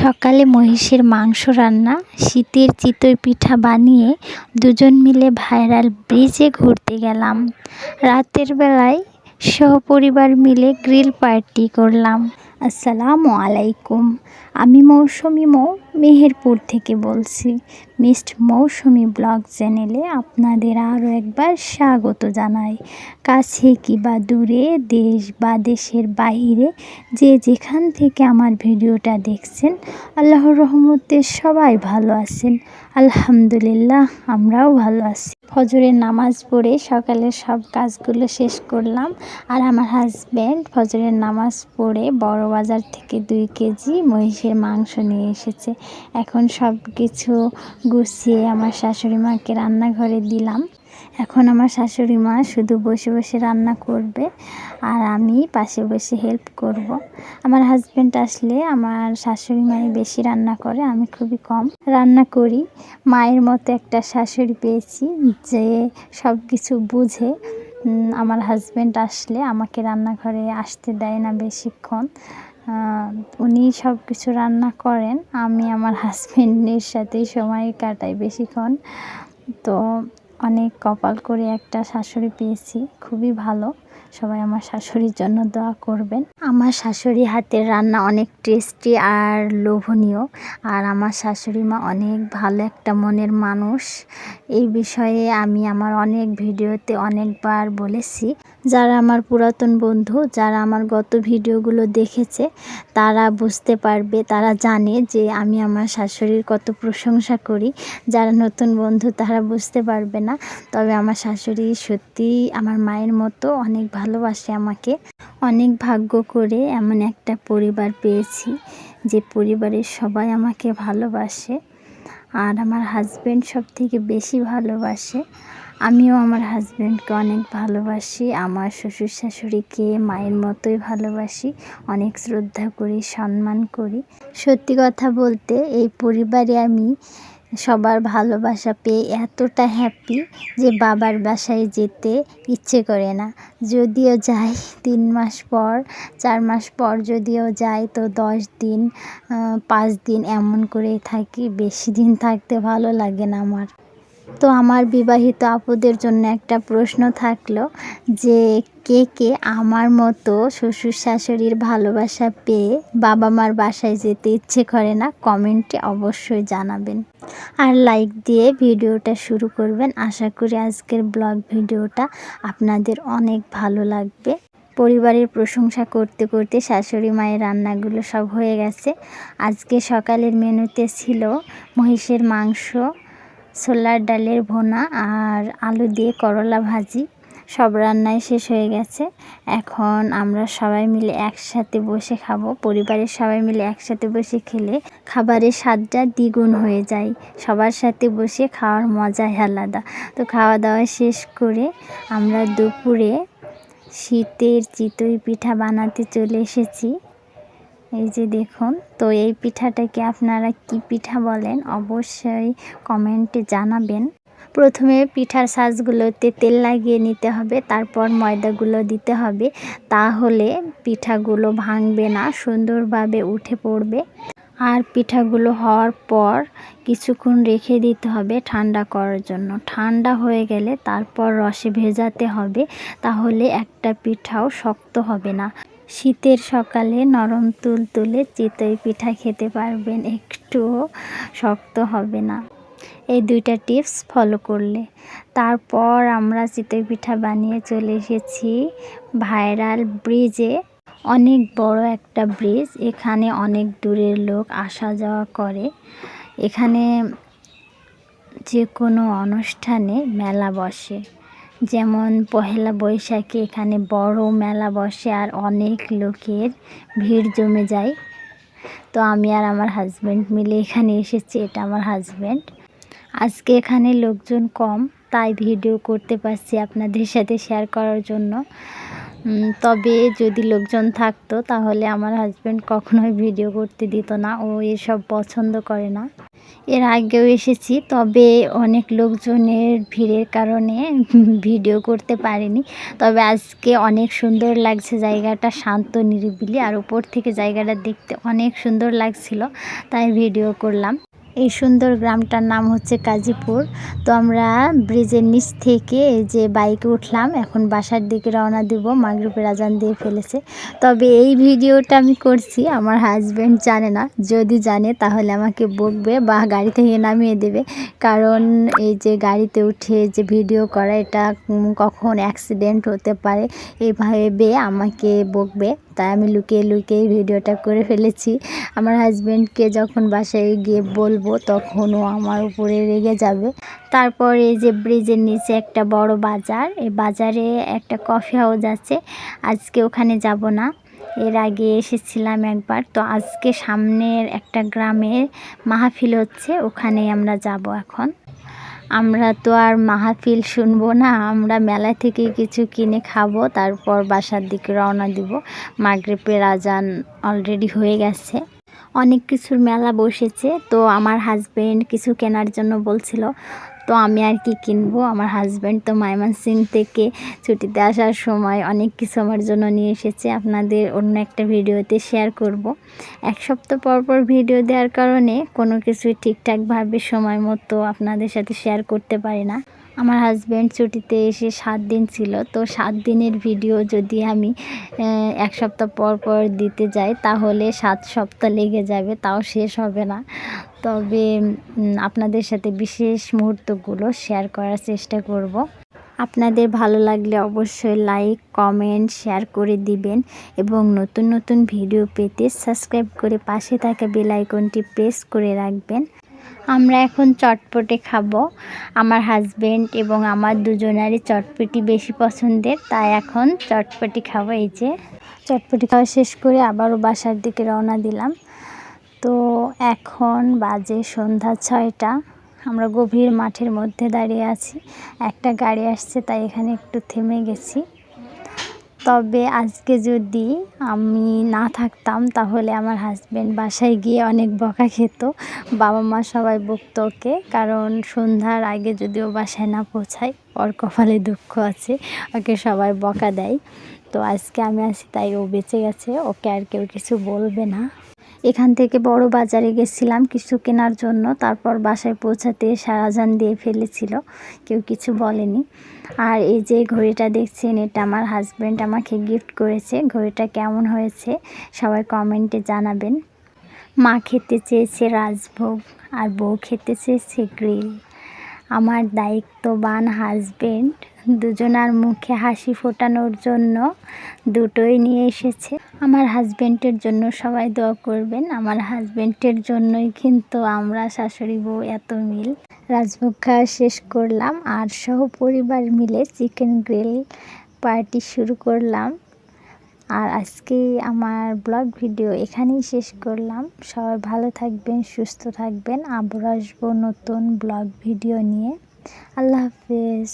সকালে মহিষের মাংস রান্না, শীতের চিতই পিঠা বানিয়ে দুজন মিলে ভাইরাল ব্রিজে ঘুরতে গেলাম। রাতের বেলায় সহপরিবার মিলে গ্রিল পার্টি করলাম। আসসালামু আলাইকুম। আমি মৌসুমি মৌ, মেহেরপুর থেকে বলছি। মিস্ট মৌসুমি ব্লগ চ্যানেলে আপনাদের আরও একবার স্বাগত জানাই। কাছে কি বা দূরে, দেশ বা দেশের বাইরে, যে যেখান থেকে আমার ভিডিওটা দেখছেন, আল্লাহর রহমতে সবাই ভালো আছেন। আলহামদুলিল্লাহ, আমরাও ভালো আছি। ফজরের নামাজ পড়ে সকালে সব কাজগুলো শেষ করলাম। আর আমার হাজব্যান্ড ফজরের নামাজ পড়ে বড় বাজার থেকে দুই কেজি মহিষের মাংস নিয়ে এসেছে। এখন সব কিছু গুছিয়ে আমার শাশুড়ি মাকে রান্নাঘরে দিলাম। এখন আমার শাশুড়ি মা শুধু বসে বসে রান্না করবে আর আমি পাশে বসে হেল্প করব। আমার হাজব্যান্ড আসলে আমার শাশুড়ি মাই বেশি রান্না করে, আমি খুবই কম রান্না করি। মায়ের মতো একটা শাশুড়ি পেয়েছি যে সব কিছু বুঝে আমার হাজব্যান্ড আসলে আমাকে রান্নাঘরে আসতে দেয় না বেশিক্ষণ। উনি সব কিছু রান্না করেন, আমি আমার হাজব্যান্ডের সাথেই সময় কাটাই বেশিক্ষণ। তো অনেক কপাল করে একটা শাশুড়ি পেয়েছি খুবই ভালো। সবাই আমার শাশুড়ির জন্য দোয়া করবেন। আমার শাশুড়ি হাতের রান্না অনেক টেস্টি আর লোভনীয়। আর আমার শাশুড়ি মা অনেক ভালো একটা মনের মানুষ। এই বিষয়ে আমি আমার অনেক ভিডিওতে অনেকবার বলেছি। যারা আমার পুরাতন বন্ধু, যারা আমার গত ভিডিওগুলো দেখেছে, তারা বুঝতে পারবে, তারা জানে যে আমি আমার শাশুড়ির কত প্রশংসা করি। যারা নতুন বন্ধু, তারা বুঝতে পারবে না। তবে আমার শাশুড়ি সত্যি আমার মায়ের মতো অনেক ভালোবাসে আমাকে। অনেক ভাগ্য করে এমন একটা পরিবার পেয়েছি যে পরিবারের সবাই আমাকে ভালোবাসে আর আমার হাজব্যান্ড সব থেকে বেশি ভালোবাসে। আমিও আমার হাজব্যান্ডকে অনেক ভালোবাসি, আমার শ্বশুর শাশুড়িকে মায়ের মতোই ভালোবাসি, অনেক শ্রদ্ধা করি, সম্মান করি। সত্যি কথা বলতে এই পরিবারে আমি সবার ভালোবাসা পেয়ে এতটা হ্যাপি যে বাবার বাসায় যেতে ইচ্ছে করে না। যদিও যাই তিন মাস পর, চার মাস পর যদিও যাই তো দশ দিন পাঁচ দিন এমন করেই থাকি, বেশি দিন থাকতে ভালো লাগে না আমার। তো আমার বিবাহিত আপুদের জন্য একটা প্রশ্ন থাকল যে কে কে আমার মতো শ্বশুর শাশুড়ির ভালোবাসা পেয়ে বাবা মার বাসায় যেতে ইচ্ছে করে না, কমেন্টে অবশ্যই জানাবেন। আর লাইক দিয়ে ভিডিওটা শুরু করবেন। আশা করি আজকের ব্লগ ভিডিওটা আপনাদের অনেক ভালো লাগবে। পরিবারের প্রশংসা করতে করতে শাশুড়ি মায়ের রান্নাগুলো সব হয়ে গেছে। আজকে সকালের মেনুতে ছিল মহিষের মাংস ছোলার ডালের ভোনা আর আলু দিয়ে করলা ভাজি। সব রান্নাই শেষ হয়ে গেছে। এখন আমরা সবাই মিলে একসাথে বসে খাব। পরিবারের সবাই মিলে একসাথে বসে খেলে খাবারের স্বাদটা দ্বিগুণ হয়ে যায়। সবার সাথে বসে খাওয়ার মজাই আলাদা। তো খাওয়া দাওয়া শেষ করে আমরা দুপুরে শীতের চিতই পিঠা বানাতে চলে এসেছি। এই যে দেখুন, তো এই পিঠাটাকে আপনারা কি পিঠা বলেন অবশ্যই কমেন্টে জানাবেন। প্রথমে পিঠার সাজগুলোতে তেল লাগিয়ে নিতে হবে, তারপর ময়দাগুলো দিতে হবে, তাহলে পিঠাগুলো ভাঙবে না, সুন্দরভাবে উঠে পড়বে। আর পিঠাগুলো হওয়ার পর কিছুক্ষণ রেখে দিতে হবে ঠান্ডা করার জন্য। ঠান্ডা হয়ে গেলে তারপর রসে ভেজাতে হবে, তাহলে একটা পিঠাও শক্ত হবে না। শীতের সকালে নরম তুল তুলে চিতই পিঠা খেতে পারবেন একটুও শক্ত হবে না। এই দুইটা টিপস ফলো করলে। তারপর আমরা চিতই পিঠা বানিয়ে চলে এসেছি ভাইরাল ব্রিজে। অনেক বড় একটা ব্রিজ, এখানে অনেক দূরের লোক আসা যাওয়া করে। এখানে যে কোনো অনুষ্ঠানে মেলা বসে। যেমন পহেলা বৈশাখে এখানে বড় মেলা বসে আর অনেক লোকের ভিড় জমে যায়। তো আমি আর আমার হাজব্যান্ড মিলে এখানে এসেছি, এটা আমার হাজব্যান্ড আজকে এখানে লোকজন কম, তাই ভিডিও করতে পারছি আপনাদের সাথে শেয়ার করার জন্য। তবে যদি লোকজন থাকতো, তাহলে আমার হাজব্যান্ড কখনোই ভিডিও করতে দিত না। ও এসব পছন্দ করে না। এর আগেও এসেছি, তবে অনেক লোকজনের ভিড়ের কারণে ভিডিও করতে পারিনি। তবে আজকে অনেক সুন্দর লাগছে জায়গাটা, শান্ত, নিরিবিলি, আর উপর থেকে জায়গাটা দেখতে অনেক সুন্দর লাগছিল, তাই ভিডিও করলাম। এই সুন্দর গ্রামটার নাম হচ্ছে কাজীপুর। তো আমরা ব্রিজের নিচ থেকে যে বাইকে উঠলাম, এখন বাসার দিকে রওনা দিব মাগরুপের আজান দিয়ে ফেলেছে। তবে এই ভিডিওটা আমি করছি, আমার হাজব্যান্ড জানে না। যদি জানে, তাহলে আমাকে বকবে বা গাড়ি থেকে নামিয়ে দেবে। কারণ এই যে গাড়িতে উঠে যে ভিডিও করা, এটা কখন অ্যাক্সিডেন্ট হতে পারে এইভাবে আমাকে বকবে। তাই আমি লুকিয়ে লুকিয়ে ভিডিওটা করে ফেলেছি। আমার হাজব্যান্ডকে যখন বাসায় গিয়ে বলব, তখনও আমার উপরে রেগে যাবে। তারপর এই যে ব্রিজের নিচে একটা বড় বাজার, এই বাজারে একটা কফি হাউস আছে। আজকে ওখানে যাব না। এর আগে এসেছিলাম একবার। তো আজকে সামনের একটা গ্রামে মাহফিল হচ্ছে ওখানে আমরা যাব এখন। আমরা তো আর মাহফিল শুনব না, আমরা মেলা থেকে কিছু কিনে খাব, তারপর বাসার দিকে রওনা দিব। মাগরেবের আজান অলরেডি হয়ে গেছে। অনেক কিছুর মেলা বসেছে, তো আমার হাজব্যান্ড কিছু কেনার জন্য বলছিল তো আমি আর কি কিনবো? আমার হাজব্যান্ড তো সিং থেকে ছুটিতে আসার সময় অনেক কিছু আমার জন্য নিয়ে এসেছে। আপনাদের অন্য একটা ভিডিওতে শেয়ার করব। এক সপ্তাহ পর পর ভিডিও দেওয়ার কারণে কোনো কিছুই ঠিকঠাকভাবে সময় মতো আপনাদের সাথে শেয়ার করতে পারি না। আমার হাজব্যান্ড ছুটিতে এসে সাত দিন ছিল। তো সাত দিনের ভিডিও যদি আমি এক সপ্তাহ পর পর দিতে যাই, তাহলে সাত সপ্তাহ লেগে যাবে। তাও শেষ হবে না। তবে আপনাদের সাথে বিশেষ মুহূর্তগুলো শেয়ার করার চেষ্টা করব। আপনাদের ভালো লাগলে অবশ্যই লাইক কমেন্ট শেয়ার করে দিবেন এবং নতুন নতুন ভিডিও পেতে সাবস্ক্রাইব করে পাশে থাকা বেল আইকনটি প্রেস করে রাখবেন। আমরা এখন চটপটে খাব। আমার হাজবেন্ড এবং আমার দুজনারই চটপটি বেশি পছন্দের, তাই এখন চটপটি খাব এই যে। চটপটি খাওয়া শেষ করে আবারও বাসার দিকে রওনা দিলাম। তো এখন বাজে সন্ধ্যা ছয়টা। আমরা গভীর মাঠের মধ্যে দাঁড়িয়ে আছি। একটা গাড়ি আসছে, তাই এখানে একটু থেমে গেছি। তবে আজকে যদি আমি না থাকতাম, তাহলে আমার হাজব্যান্ড বাসায় গিয়ে অনেক বকা খেত। বাবা মা সবাই বকত ওকে, কারণ সন্ধ্যার আগে যদি ও বাসায় না পৌঁছায়, ওর কপালে দুঃখ আছে, ওকে সবাই বকা দেয়। তো আজকে আমি আছি, তাই ও বেঁচে গেছে, ওকে আর কেউ কিছু বলবে না। এখান থেকে বড় বাজারে গেছিলাম কিছু কেনার জন্য, তারপর বাসায় পৌঁছাতে সারাজান দিয়ে ফেলেছিল, কেউ কিছু বলেনি। আর এই যে ঘড়িটা দেখছেন, এটা আমার হাজব্যান্ড আমাকে গিফট করেছে। ঘড়িটা কেমন হয়েছে সবাই কমেন্টে জানাবেন। মা খেতে চেয়েছে রাজভোগ আর বউ খেতে চেয়েছে গ্রিল আমার দায়িত্ববান হাজবেন্ড দুজনার মুখে হাসি ফোটানোর জন্য দুটোই নিয়ে এসেছে। আমার হাজব্যান্ডের জন্য সবাই দোয়া করবেন। আমার হাজব্যান্ডের জন্যই কিন্তু আমরা শাশুড়ি বউ এত মিল। রাজভোগ খাওয়া শেষ করলাম আর সহ পরিবার মিলে চিকেন গ্রিল পার্টি শুরু করলাম। আর আজকে আমার ব্লগ ভিডিও এখানেই শেষ করলাম। সবাই ভালো থাকবেন, সুস্থ থাকবেন। আবার আসব নতুন ব্লগ ভিডিও নিয়ে। আল্লাহ হাফেজ।